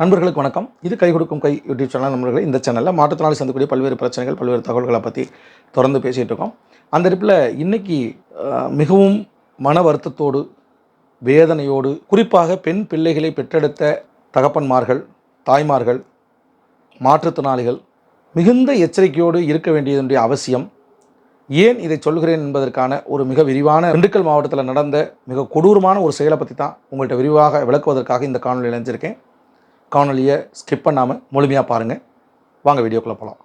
நண்பர்களுக்கு வணக்கம். இது கை கொடுக்கும் கை யூடியூப் சேனல் நண்பர்கள். இந்த சேனலில் மாற்றுத்திறனாளி சந்திக்கக்கூடிய பல்வேறு பிரச்சனைகள் பல்வேறு தகவல்களை பற்றி தொடர்ந்து பேசிகிட்டு இருக்கோம். அந்த இருப்பில் இன்றைக்கி மிகவும் மன வருத்தத்தோடு வேதனையோடு குறிப்பாக பெண் பிள்ளைகளை பெற்றெடுத்த தகப்பன்மார்கள் தாய்மார்கள் மாற்றுத்திறனாளிகள் மிகுந்த எச்சரிக்கையோடு இருக்க வேண்டியதனுடைய அவசியம். ஏன் இதை சொல்கிறேன் என்பதற்கான ஒரு மிக விரிவான திண்டுக்கல் மாவட்டத்தில் நடந்த மிக கொடூரமான ஒரு செயலை பற்றி தான் உங்கள்கிட்ட விரிவாக விளக்குவதற்காக இந்த காணொலி இணைஞ்சிருக்கேன். காணொலியை ஸ்கிப் பண்ணாமல் முழுமையாக பாருங்கள் வாங்க வீடியோக்குள்ளே போகலாம்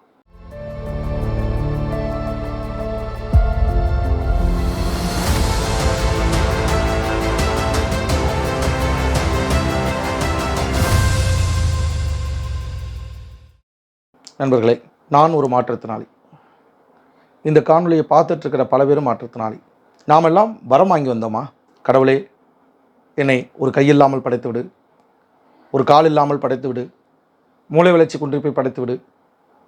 நண்பர்களே நான் ஒரு மாற்றுத்திறனாளி. இந்த காணொலியை பார்த்துட்ருக்கிற பல பேரும் மாற்றுத்திறனாளி. நாமெல்லாம் வரம் வாங்கி வந்தோமா? கடவுளே என்னை ஒரு கையில்லாமல் படைத்து விடு ஒரு கால் இல்லாமல் படைத்து விடு. மூளை வளர்ச்சி குன்றிப்பை படைத்து விடு.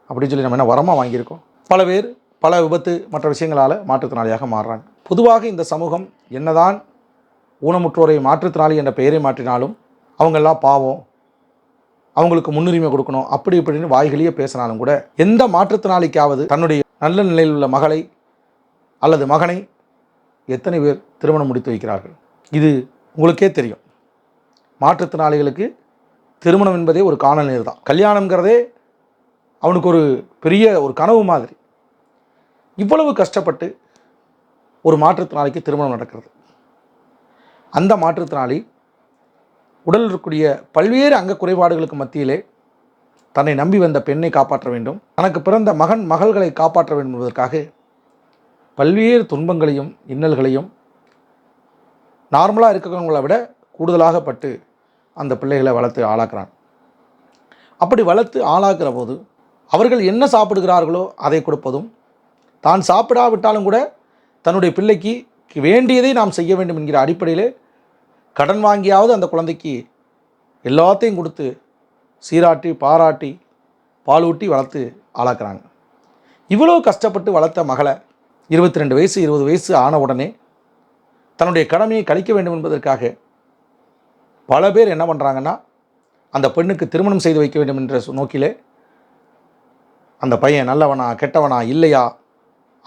அப்படின்னு சொல்லி நம்ம என்ன வரமாக வாங்கியிருக்கோம்? பல பேர் பல விபத்து மற்ற விஷயங்களால் மாற்றுத்திறனாளியாக மாறுறாங்க. பொதுவாக இந்த சமூகம் என்னதான் ஊனமுற்றோரை மாற்றுத்திறனாளி என்ற பெயரை மாற்றினாலும் அவங்கெல்லாம் பாவம். அவங்களுக்கு முன்னுரிமை கொடுக்கணும். அப்படி இப்படின்னு வாய்களையே பேசினாலும் கூட எந்த மாற்றுத்திறனாளிக்காவது தன்னுடைய நல்ல நிலையில் உள்ள மகளை அல்லது மகனை எத்தனை பேர் திருமணம் முடித்து வைக்கிறார்கள்? இது உங்களுக்கே தெரியும். மாற்றுத்திறனாளிகளுக்கு திருமணம் என்பதே ஒரு காணல் நீர் தான். கல்யாணங்கிறதே அவனுக்கு ஒரு பெரிய ஒரு கனவு மாதிரி. இவ்வளவு கஷ்டப்பட்டு ஒரு மாற்றுத்திறனாளிக்கு திருமணம் நடக்கிறது. அந்த மாற்றுத்திறனாளி உடல் இருக்கக்கூடிய பல்வேறு அங்க குறைபாடுகளுக்கு மத்தியிலே தன்னை நம்பி வந்த பெண்ணை காப்பாற்ற வேண்டும். தனக்கு பிறந்த மகன் மகள்களை காப்பாற்ற வேண்டும் என்பதற்காக பல்வேறு துன்பங்களையும் இன்னல்களையும் நார்மலாக இருக்கிறவங்களை விட கூடுதலாக பட்டு அந்த பிள்ளைகளை வளர்த்து ஆளாக்குறான். அப்படி வளர்த்து ஆளாக்குற போது அவர்கள் என்ன சாப்பிடுகிறார்களோ அதை கொடுப்பதும் தான் சாப்பிடாவிட்டாலும் கூட தன்னுடைய பிள்ளைக்கு வேண்டியதை நாம் செய்ய வேண்டும் என்கிற அடிப்படையிலே கடன் வாங்கியாவது அந்த குழந்தைக்கு எல்லாத்தையும் கொடுத்து சீராட்டி பாராட்டி பாலூட்டி வளர்த்து ஆளாக்குறாங்க. இவ்வளோ கஷ்டப்பட்டு வளர்த்த மகளை இருபத்தி ரெண்டு வயசு இருபது வயசு ஆன உடனே தன்னுடைய கடமையை கழிக்க வேண்டும் என்பதற்காக பல பேர் என்ன பண்ணுறாங்கன்னா அந்த பெண்ணுக்கு திருமணம் செய்து வைக்க வேண்டும் என்ற நோக்கிலே அந்த பையன் நல்லவனா கெட்டவனா இல்லையா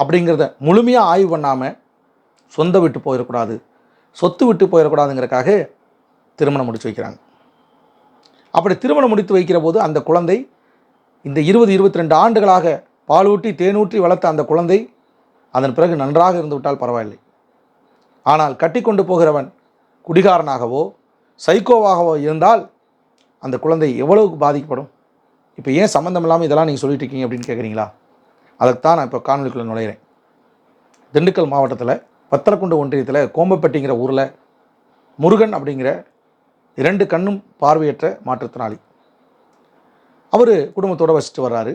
அப்படிங்கிறத முழுமையாக ஆய்வு பண்ணாமல் சொந்த விட்டு போயிடக்கூடாது சொத்து விட்டு போயிடக்கூடாதுங்கிறக்காக திருமணம் முடித்து வைக்கிறாங்க. அப்படி திருமணம் முடித்து வைக்கிற போது அந்த குழந்தை இந்த இருபது இருபத்தி ரெண்டு ஆண்டுகளாக பாலூட்டி தேனூற்றி வளர்த்த அந்த குழந்தை அதன் பிறகு நன்றாக இருந்துவிட்டால் பரவாயில்லை. ஆனால் கட்டி கொண்டு போகிறவன் குடிகாரனாகவோ சைக்கோவாகவோ இருந்தால் அந்த குழந்தை எவ்வளவுக்கு பாதிக்கப்படும்? இப்போ ஏன் சம்மந்தம் இல்லாமல் இதெல்லாம் நீங்கள் சொல்லிட்டு இருக்கீங்க அப்படின்னு கேட்குறீங்களா அதுக்குத்தான் நான் இப்போ காணொலிக்குள்ளே நுழையிறேன். திண்டுக்கல் மாவட்டத்தில் பத்திரக்குண்டு ஒன்றியத்தில் கோம்பப்பட்டிங்கிற ஊரில் முருகன் அப்படிங்கிற இரண்டு கண்ணும் பார்வையற்ற மாற்றுத்திறனாளி. அவர் குடும்பத்தோடு வசித்து வர்றாரு.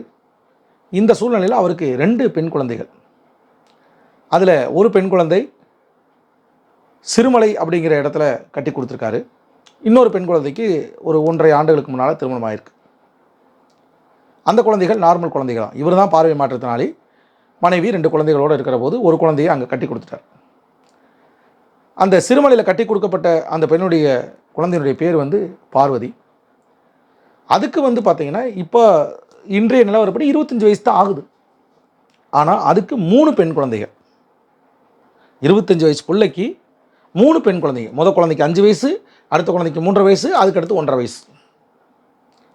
இந்த சூழ்நிலையில் அவருக்கு ரெண்டு பெண் குழந்தைகள். அதில் ஒரு பெண் குழந்தை சிறுமலை அப்படிங்கிற இடத்துல கட்டி கொடுத்துருக்காரு. இன்னொரு பெண் குழந்தைக்கு ஒரு ஒன்றரை ஆண்டுகளுக்கு முன்னால் திருமணம் ஆயிருக்கு அந்த குழந்தைகள் நார்மல் குழந்தைகள் இவர் தான் பார்வை மாற்றத்தினாலே மனைவி ரெண்டு குழந்தைகளோடு இருக்கிற போது ஒரு குழந்தையை அங்கே கட்டி கொடுத்துட்டார். அந்த சிறுமலையில் கட்டி கொடுக்கப்பட்ட அந்த பெண்ணுடைய குழந்தையினுடைய பேர் வந்து பார்வதி. அதுக்கு வந்து பார்த்திங்கன்னா இப்போ இன்றைய நிலவரப்படி இருபத்தஞ்சி வயசு தான் ஆகுது. ஆனால் அதுக்கு மூணு பெண் குழந்தைகள். இருபத்தஞ்சி வயசு பிள்ளைக்கு மூணு பெண் குழந்தைங்க. முதல் குழந்தைக்கு அஞ்சு வயசு அடுத்த குழந்தைக்கு மூன்றரை வயசு அதுக்கடுத்து ஒன்றரை வயசு.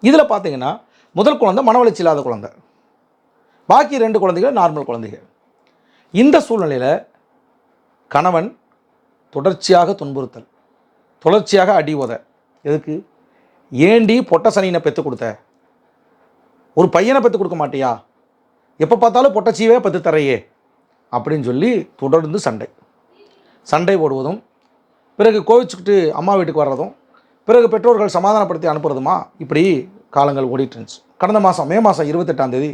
இதில் பார்த்தீங்கன்னா முதல் குழந்தை மனவளர்ச்சி இல்லாத குழந்தை. பாக்கி ரெண்டு குழந்தைகள் நார்மல் குழந்தைகள். இந்த சூழ்நிலையில் கணவன் தொடர்ச்சியாக துன்புறுத்தல் தொடர்ச்சியாக அடி உத. எதுக்கு? ஏண்டி பொட்ட சனியினை பெற்று கொடுத்த? ஒரு பையனை பெற்று கொடுக்க மாட்டியா? எப்போ பார்த்தாலும் பொட்டச்சியவே பெற்று தரையே. அப்படின்னு சொல்லி தொடர்ந்து சண்டை. சண்டை போடுவதும் பிறகு கோவிச்சுக்கிட்டு அம்மா வீட்டுக்கு வர்றதும் பிறகு பெற்றோர்கள் சமாதானப்படுத்தி அனுப்புறதுமா? இப்படி காலங்கள் ஓடிட்டு இருந்துச்சு. கடந்த மாதம் மே மாதம் இருபத்தெட்டாம் தேதி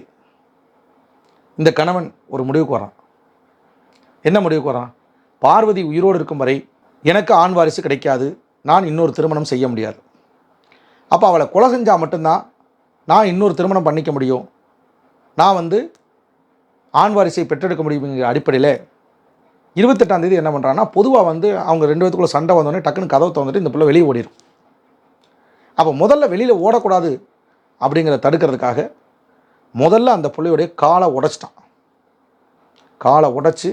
இந்த கணவன் ஒரு முடிவுக்கு வரான். என்ன முடிவுக்கு வரான்? பார்வதி உயிரோடு இருக்கும் வரை எனக்கு ஆண் வாரிசு கிடைக்காது நான் இன்னொரு திருமணம் செய்ய முடியாது. அப்போ அவளை கொலை செஞ்சால் மட்டும்தான் நான் இன்னொரு திருமணம் பண்ணிக்க முடியும். நான் வந்து ஆண் வாரிசை பெற்றெடுக்க முடியுங்கிற அடிப்படையில் இருபத்தெட்டாம் தேதி என்ன பண்ணுறான்னா பொதுவாக வந்து அவங்க ரெண்டு பேத்துக்குள்ள சண்டை வந்தோடனே டக்குன்னு கதவை தந்துட்டு இந்த பிள்ளை வெளியே ஓடிடும் அப்போ முதல்ல வெளியில் ஓடக்கூடாது அப்படிங்கிறத தடுக்கிறதுக்காக முதல்ல அந்த பிள்ளையுடைய காலை உடைச்சிட்டான். காலை உடச்சி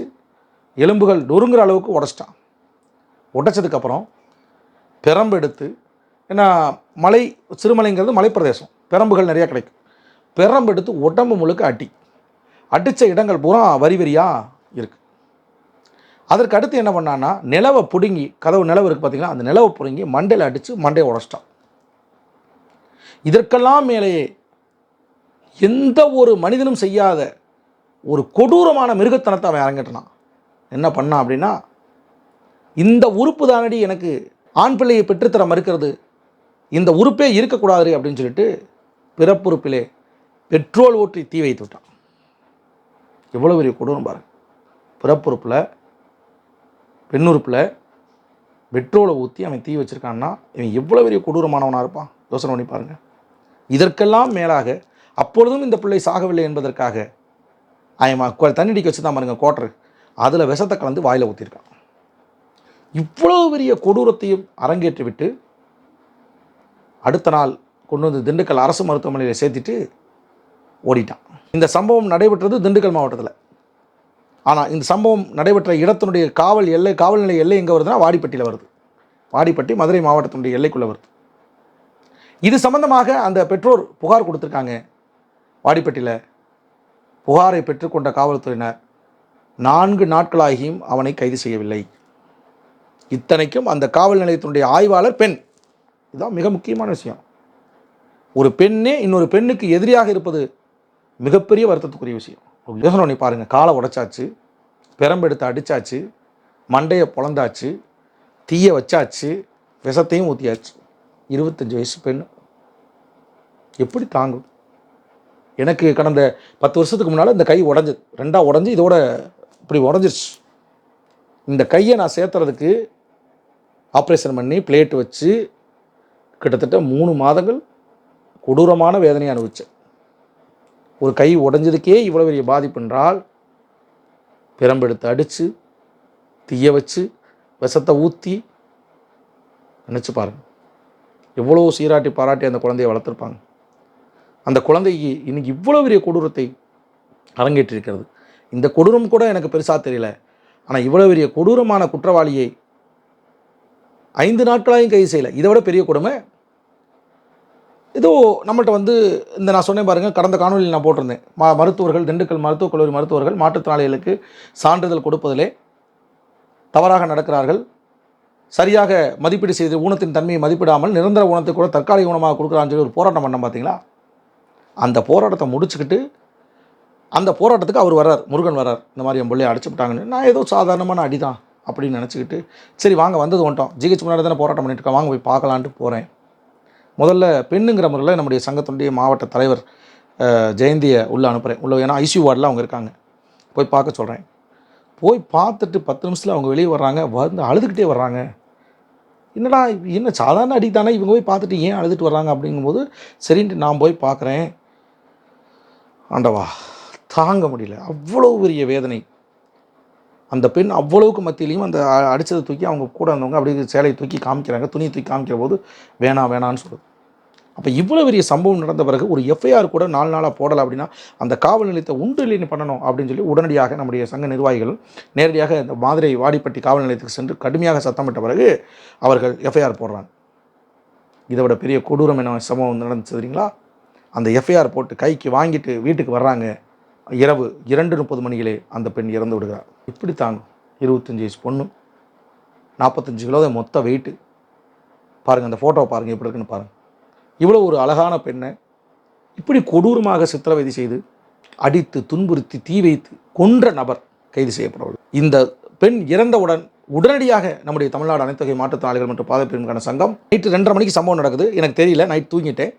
எலும்புகள் நொறுங்குற அளவுக்கு உடச்சிட்டான். உடைச்சதுக்கப்புறம் பெரம்பெடுத்து ஏன்னா மலை சிறுமலைங்கிறது மலைப்பிரதேசம். பெரம்புகள் நிறையா கிடைக்கும். பெரம்பெடுத்து உடம்பு முழுக்க அடி அடித்த இடங்கள் பூரா வரி வரியாக இருக்குது அதற்கு அடுத்து என்ன பண்ணான்னா நிலவை பிடுங்கி கதவு நிலவு இருக்குது பார்த்தீங்களா அந்த நிலவை பிடுங்கி மண்டையில் அடித்து மண்டையை உடச்சிட்டான். இதற்கெல்லாம் மேலேயே எந்த ஒரு மனிதனும் செய்யாத ஒரு கொடூரமான மிருகத்தனத்தை அவன் இறங்கிட்டான் என்ன பண்ணான் அப்படின்னா இந்த உறுப்பு தானடி எனக்கு ஆண் பிள்ளையை பெற்றுத்தர மறுக்கிறது இந்த உறுப்பே இருக்கக்கூடாது அப்படின்னு சொல்லிட்டு பிறப்புறுப்பிலே பெட்ரோல் ஊற்றி தீ வைத்து விட்டான். எவ்வளோ பெரிய கொடூரம் பாருங்கள் பிறப்புறுப்பில் பெண்ணுறுப்பில் பெட்ரோலை ஊற்றி அவன் தீ வச்சுருக்கான்னா இவன் எவ்வளோ பெரிய கொடூரமானவனாக இருப்பான்? யோசனை பண்ணி பாருங்கள் இதற்கெல்லாம் மேலாக அப்பொழுதும் இந்த பிள்ளை சாகவில்லை என்பதற்காக அவன் தண்ணி அடிக்க வச்சு தான் பாருங்க கோட்டரு அதில் விஷத்தை கலந்து வாயில் ஊற்றிருக்கான் இவ்வளோ பெரிய கொடூரத்தையும் அரங்கேற்றி விட்டு அடுத்த நாள் கொண்டு வந்து திண்டுக்கல் அரசு மருத்துவமனையில் சேர்த்துட்டு ஓடிட்டான். இந்த சம்பவம் நடைபெற்றது திண்டுக்கல் மாவட்டத்தில். ஆனால் இந்த சம்பவம் நடைபெற்ற இடத்தினுடைய காவல் எல்லை காவல் நிலைய எல்லை எங்கே வருதுன்னா வாடிப்பட்டியில் வருது. வாடிப்பட்டி மதுரை மாவட்டத்தினுடைய எல்லைக்குள்ளே வருது. இது சம்பந்தமாக அந்த பெற்றோர் புகார் கொடுத்துருக்காங்க. வாடிப்பட்டியில் புகாரை பெற்றுக்கொண்ட காவல்துறையினர் நான்கு நாட்களாகியும் அவனை கைது செய்யவில்லை. இத்தனைக்கும் அந்த காவல் நிலையத்தினுடைய ஆய்வாளர் பெண். இதுதான் மிக முக்கியமான விஷயம். ஒரு பெண்ணே இன்னொரு பெண்ணுக்கு எதிரியாக இருப்பது மிகப்பெரிய வருத்தத்துக்குரிய விஷயம். யோசனை பண்ணி பாருங்கள் காலை உடைச்சாச்சு பெரம்பெடுத்து அடித்தாச்சு மண்டையை பொழந்தாச்சு தீயை வச்சாச்சு விஷத்தையும் ஊற்றியாச்சு இருபத்தஞ்சி வயசு பெண். எப்படி தாங்கும்? எனக்கு கடந்த பத்து வருஷத்துக்கு முன்னால் இந்த கை உடஞ்சது. ரெண்டாக உடஞ்சி இதோட இப்படி உடஞ்சிருச்சு. இந்த கையை நான் சேர்த்துறதுக்கு ஆப்ரேஷன் பண்ணி பிளேட் வச்சு கிட்டத்தட்ட மூணு மாதங்கள் கொடூரமான வேதனையை அனுபவித்தேன் ஒரு கை உடஞ்சதுக்கே இவ்வளோ பெரிய பாதிப்பு என்றால் பிரம்பெடுத்து அடித்து தீய வச்சு விஷத்தை ஊற்றி நினச்சி பாருங்கள் எவ்வளோ சீராட்டி பாராட்டி அந்த குழந்தையை வளர்த்துருப்பாங்க. அந்த குழந்தைக்கு இன்றைக்கி இவ்வளோ பெரிய கொடூரத்தை அரங்கேற்றிருக்கிறது. இந்த கொடூரம் கூட எனக்கு பெருசாக தெரியல. ஆனால் இவ்வளோ பெரிய கொடூரமான குற்றவாளியை ஐந்து நாட்களாயும் கைது செய்யலை. இதை விட பெரிய கொடுமை ஏதோ நம்மள்ட்ட வந்து இந்த நான் சொன்னேன் பாருங்கள் கடந்த காணொலியில் நான் போட்டிருந்தேன். ம மருத்துவர்கள் திண்டுக்கல் மருத்துவக் கல்லூரி மருத்துவர்கள் மாற்றுத்திறனாளிகளுக்கு சான்றிதழ் கொடுப்பதிலே தவறாக நடக்கிறார்கள். சரியாக மதிப்பீடு செய்து ஊனத்தின் தன்மையை மதிப்பிடாமல் நிரந்தர ஊனத்தை கூட தற்காலிக ஊனமாக கொடுக்குறான்னு சொல்லி ஒரு போராட்டம் பண்ண பார்த்தீங்களா? அந்த போராட்டத்தை முடிச்சுக்கிட்டு அந்த போராட்டத்துக்கு அவர் வர்றார் முருகன் வர்றார். இந்த மாதிரி என் பிள்ளைய அடிச்சு விட்டாங்கன்னு. நான் ஏதோ சாதாரணமான அடி தான் அப்படின்னு நினச்சிக்கிட்டு சரி வாங்க வந்தது வந்துட்டோம். ஜிஹெச் முன்னாடி தானே போராட்டம் பண்ணிட்டு இருக்கோம் வாங்க போய் பார்க்கலான்ட்டு போகிறேன் முதல்ல பெண்ணுங்கிற முறையில் நம்முடைய சங்கத்தினுடைய மாவட்ட தலைவர் ஜெயந்தியை உள்ளே அனுப்புகிறேன் உள்ள ஏன்னா ஐசியூ வார்டில் அவங்க இருக்காங்க. போய் பார்க்க சொல்கிறேன் போய் பார்த்துட்டு பத்து நிமிஷத்தில் அவங்க வெளியே வர்றாங்க. வந்து அழுதுகிட்டே வர்றாங்க. என்னடா என்ன சாதாரண அடி தானே இவங்க போய் பார்த்துட்டு ஏன் அழுதுட்டு வர்றாங்க அப்படிங்கும்போது சரின்ட்டு நான் போய் பார்க்குறேன். ஆண்டவா தாங்க முடியல. அவ்வளோ பெரிய வேதனை. அந்த பெண் அவ்வளவுக்கு மத்தியிலையும் அந்த அடித்ததை தூக்கி அவங்க கூட இருந்தவங்க அப்படியே சேலையை தூக்கி காமிக்கிறாங்க. துணியை தூக்கி காமிக்கிற போது வேணாம் வேணான்னு சொல்லுது. அப்போ இவ்வளோ பெரிய சம்பவம் நடந்த பிறகு ஒரு எஃப்ஐஆர் கூட நாலு நாளாக போடலை அப்படின்னா அந்த காவல் நிலையத்தை உண்டு இல்லைன்னு பண்ணணும் அப்படின்னு சொல்லி உடனடியாக நம்முடைய சங்க நிர்வாகிகள் நேரடியாக இந்த மாதிரி வாடிப்பட்டி காவல் நிலையத்துக்கு சென்று கடுமையாக சத்தமிட்ட பிறகு அவர்கள் எஃப்ஐஆர் போடுறாங்க. இதை விட பெரிய கொடூரம் என்ன சம்பவம் நடந்துச்சு தெரியுங்களா? அந்த எஃப்ஐஆர் போட்டு கைக்கு வாங்கிட்டு வீட்டுக்கு வர்றாங்க. இரவு இரண்டு முப்பது மணிகளே அந்த பெண் இறந்து விடுகிறார். இப்படி தாங்கும் இருபத்தஞ்சி வயசு பொண்ணு. நாற்பத்தஞ்சு கிலோ மொத்த வெயிட்டு பாருங்கள் அந்த ஃபோட்டோவை பாருங்கள் எப்படி இருக்குன்னு பாருங்கள் இவ்வளோ ஒரு அழகான பெண்ணை இப்படி கொடூரமாக சித்திரவதை செய்து அடித்து துன்புறுத்தி தீ வைத்து கொன்ற நபர் கைது செய்யப்படவில்லை இந்த பெண் இறந்தவுடன் உடனடியாக நம்முடைய தமிழ்நாடு அனைத்து வகை மாற்றுத்திறனாளிகள் மற்றும் பாதப்பிரிவுக்கான சங்கம் நைட்டு ரெண்டரை மணிக்கு சம்பவம் நடக்குது. எனக்கு தெரியல நைட் தூங்கிட்டேன்.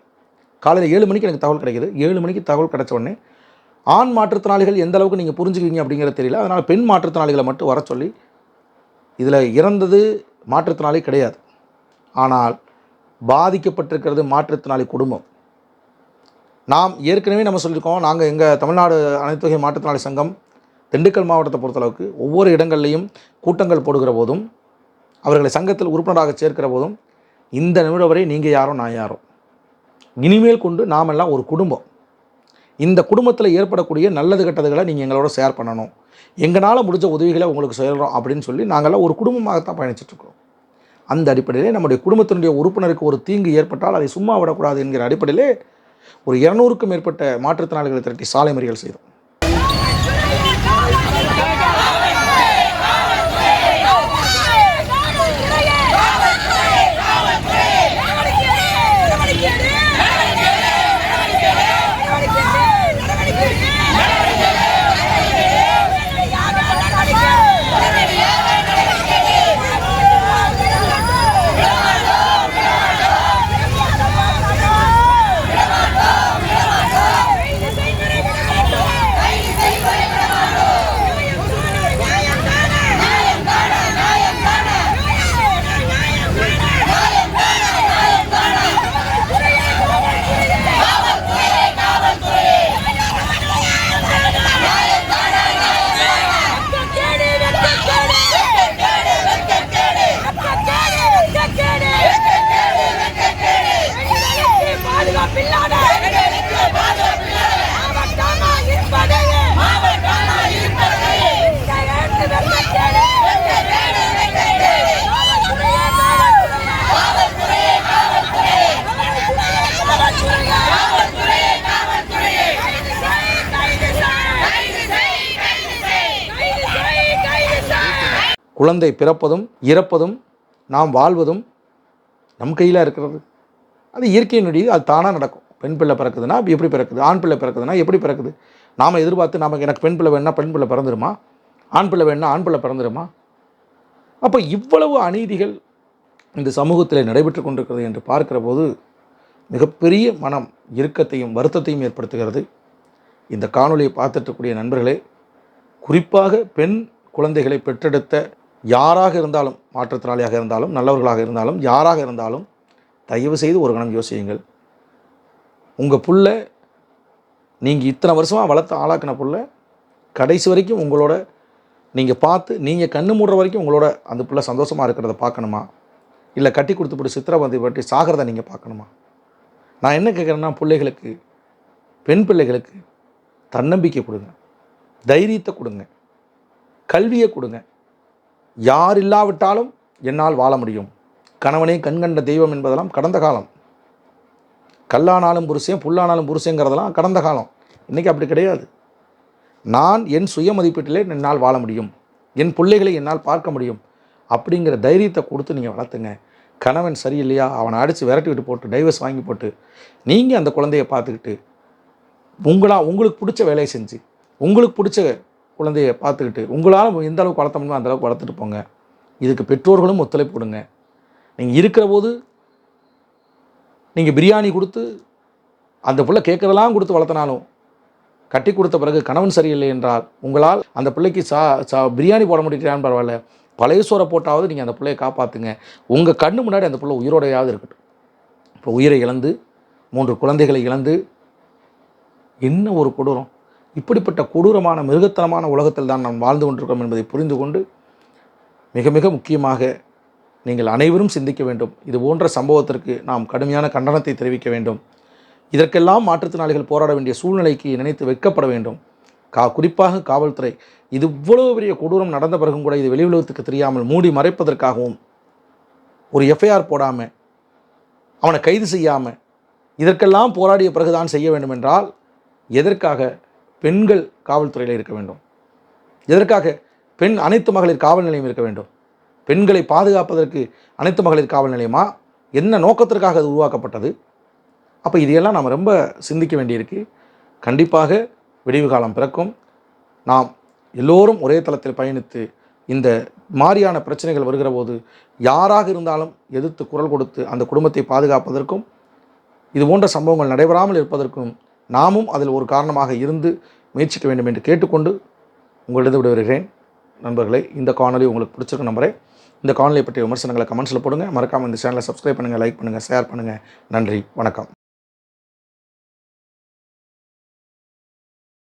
காலையில் ஏழு மணிக்கு எனக்கு தகவல் கிடைக்குது. ஏழு மணிக்கு தகவல் கிடைச்ச உடனே ஆண் மாற்றுத்திறனாளிகள் எந்த அளவுக்கு நீங்கள் புரிஞ்சுக்குவீங்க அப்படிங்கிறது தெரியல. அதனால் பெண் மாற்றுத்திறனாளிகளை மட்டும் வர சொல்லி இதில் இறந்தது மாற்றுத்திறனாளி கிடையாது. ஆனால் பாதிக்கப்பட்டிருக்கிறது மாற்றுத்திறனாளி குடும்பம். நாம் ஏற்கனவே நம்ம சொல்லியிருக்கோம் நாங்கள் எங்கள் தமிழ்நாடு அனைத்து வகை மாற்றுத்திறனாளி சங்கம் திண்டுக்கல் மாவட்டத்தை பொறுத்தளவுக்கு ஒவ்வொரு இடங்கள்லையும் கூட்டங்கள் போடுகிற போதும் அவர்களை சங்கத்தில் உறுப்பினராக சேர்க்கிற போதும் இந்த நிமிடம் வரை நீங்கள் யாரோ நான் யாரோ இனிமேல் கொண்டு நாமெல்லாம் ஒரு குடும்பம். இந்த குடும்பத்தில் ஏற்படக்கூடிய நல்லது கெட்டதுகளை நீங்கள் எங்களோட ஷேர் பண்ணணும். எங்களால் முடிஞ்ச உதவிகளை உங்களுக்கு செய்கிறோம் அப்படின்னு சொல்லி நாங்கள்லாம் ஒரு குடும்பமாகத்தான் பயணிச்சிட்ருக்கோம் அந்த அடிப்படையிலே நம்முடைய குடும்பத்தினுடைய உறுப்பினருக்கு ஒரு தீங்கு ஏற்பட்டால் அதை சும்மா விடக்கூடாது என்கிற அடிப்படையிலே ஒரு இரநூறுக்கும் மேற்பட்ட மாற்றுத்திறனாளிகளை திரட்டி சாலை மறியல் செய்தோம். குழந்தை பிறப்பதும் இறப்பதும் நாம் வாழ்வதும் நம் கையில் இருக்கிறது. அது இயற்கையினுடைய அது தானாக நடக்கும். பெண் பிள்ளை பிறக்குதுன்னா எப்படி பிறக்குது? ஆண் பிள்ளை பிறக்குதுன்னா எப்படி பிறக்குது? நாம் எதிர்பார்த்து நமக்கு எனக்கு பெண் பிள்ளை வேணும்னா பெண் பிள்ளை பிறந்துருமா? ஆண் பிள்ளை வேணும்னா ஆண் பிள்ளை பிறந்துருமா? அப்போ இவ்வளவு அநீதிகள் இந்த சமூகத்தில் நடைபெற்று கொண்டிருக்கிறது என்று பார்க்கிற போது மிகப்பெரிய மனம் இறுக்கத்தையும் வருத்தத்தையும் ஏற்படுத்துகிறது. இந்த காணொலியை பார்த்துட்டுக்கூடிய நண்பர்களே குறிப்பாக பெண் குழந்தைகளை பெற்றெடுத்த யாராக இருந்தாலும் மாற்றுத்திறனாளியாக இருந்தாலும் நல்லவர்களாக இருந்தாலும் யாராக இருந்தாலும் தயவு செய்து ஒரு கணம் யோசியுங்கள். உங்கள் புள்ள நீங்கள் இத்தனை வருஷமாக வளர்த்து ஆளாக்கின புள்ள கடைசி வரைக்கும் உங்களோட நீங்கள் பார்த்து நீங்கள் கண்ணு மூடுற வரைக்கும் உங்களோட அந்த பிள்ளை சந்தோஷமாக இருக்கிறத பார்க்கணுமா? இல்லை கட்டி கொடுத்துப்பட்டு சித்திரவதை பற்றி சாகிறத நீங்கள் பார்க்கணுமா? நான் என்ன கேட்குறேன்னா பிள்ளைகளுக்கு பெண் பிள்ளைகளுக்கு தன்னம்பிக்கை கொடுங்க. தைரியத்தை கொடுங்க. கல்வியை கொடுங்க. யார் இல்லாவிட்டாலும் என்னால் வாழ முடியும். கணவனே கண்கண்ட தெய்வம் என்பதெல்லாம் கடந்த காலம். கல்லானாலும் புருஷன் புல்லானாலும் புருஷங்கிறதெல்லாம் கடந்த காலம். இன்றைக்கி அப்படி கிடையாது. நான் என் சுய மதிப்பீட்டிலே என்னால் வாழ முடியும். என் பிள்ளைகளை என்னால் பார்க்க முடியும். அப்படிங்கிற தைரியத்தை கொடுத்து நீங்கள் வளர்த்துங்க. கணவன் சரியில்லையா? அவனை அடித்து விரட்டி விட்டு போட்டு டைவர்ஸ் வாங்கி போட்டு நீங்கள் அந்த குழந்தைய பார்த்துக்கிட்டு உங்களா உங்களுக்கு பிடிச்ச வேலையை செஞ்சு உங்களுக்கு பிடிச்ச குழந்தைய பார்த்துக்கிட்டு உங்களால் எந்த அளவுக்கு வளர்த்த முடியுமோ அந்தளவுக்கு வளர்த்துட்டு போங்க. இதுக்கு பெற்றோர்களும் ஒத்துழைப்பு கொடுங்க. நீங்கள் இருக்கிற போது நீங்கள் பிரியாணி கொடுத்து அந்த பிள்ளை கேட்குறதெல்லாம் கொடுத்து வளர்த்தனாலும் கட்டி கொடுத்த பிறகு கணவன் சரியில்லை என்றால் உங்களால் அந்த பிள்ளைக்கு சா சா பிரியாணி போட முடியலான்னு பரவாயில்ல. பழைய சோறை போட்டாவது நீங்கள் அந்த பிள்ளையை காப்பாற்றுங்க உங்கள் கண்ணு முன்னாடி அந்த பிள்ளை உயிரோடையாவது இருக்கட்டும். இப்போ உயிரை இழந்து மூன்று குழந்தைகளை இழந்து என்ன ஒரு கொடூரம். இப்படிப்பட்ட கொடூரமான மிருகத்தனமான உலகத்தில் தான் நாம் வாழ்ந்து கொண்டிருக்கிறோம் என்பதை புரிந்து கொண்டு மிக மிக முக்கியமாக நீங்கள் அனைவரும் சிந்திக்க வேண்டும். இது போன்ற சம்பவத்திற்கு நாம் கடுமையான கண்டனத்தை தெரிவிக்க வேண்டும். இதற்கெல்லாம் மாற்றுத்திறனாளிகள் போராட வேண்டிய சூழ்நிலைக்கு நினைத்து வைக்கப்பட வேண்டும். கா குறிப்பாக காவல்துறை. இது இவ்வளவு பெரிய கொடூரம் நடந்த பிறகும் கூட இது வெளி உலகத்துக்கு தெரியாமல் மூடி மறைப்பதற்காகவும் ஒரு எஃப்ஐஆர் போடாமல் அவனை கைது செய்யாமல் இதற்கெல்லாம் போராடிய பிறகுதான் செய்ய வேண்டும் என்றால் எதற்காக பெண்கள் காவல்துறையில் இருக்க வேண்டும். எதற்காக? பெண் அனைத்து மகளிர் காவல் நிலையம் இருக்க வேண்டும். பெண்களை பாதுகாப்பதற்கு அனைத்து மகளிர் காவல் நிலையமா? என்ன நோக்கத்திற்காக அது உருவாக்கப்பட்டது? அப்போ இதையெல்லாம் நாம் ரொம்ப சிந்திக்க வேண்டியிருக்கு. கண்டிப்பாக விடிவு காலம் பிறக்கும். நாம் எல்லோரும் ஒரே தளத்தில் பயணித்து இந்த மாதிரியான பிரச்சனைகள் வருகிற போது யாராக இருந்தாலும் எதிர்த்து குரல் கொடுத்து அந்த குடும்பத்தை பாதுகாப்பதற்கும் இது போன்ற சம்பவங்கள் நடைபெறாமல் இருப்பதற்கும் நாமும் அதில் ஒரு காரணமாக இருந்து முயற்சிக்க வேண்டும் என்று கேட்டுக்கொண்டு உங்களிடம் விடுகிறேன் நண்பர்களே இந்த காணொலி உங்களுக்கு பிடிச்சிருக்க நம்பரே இந்த காணொலியை பற்றிய விமர்சனங்களை கமெண்ட்ஸில் போடுங்க. மறக்காமல் இந்த சேனலை சப்ஸ்கிரைப் பண்ணுங்கள் லைக் பண்ணுங்கள் ஷேர் பண்ணுங்கள் நன்றி வணக்கம்.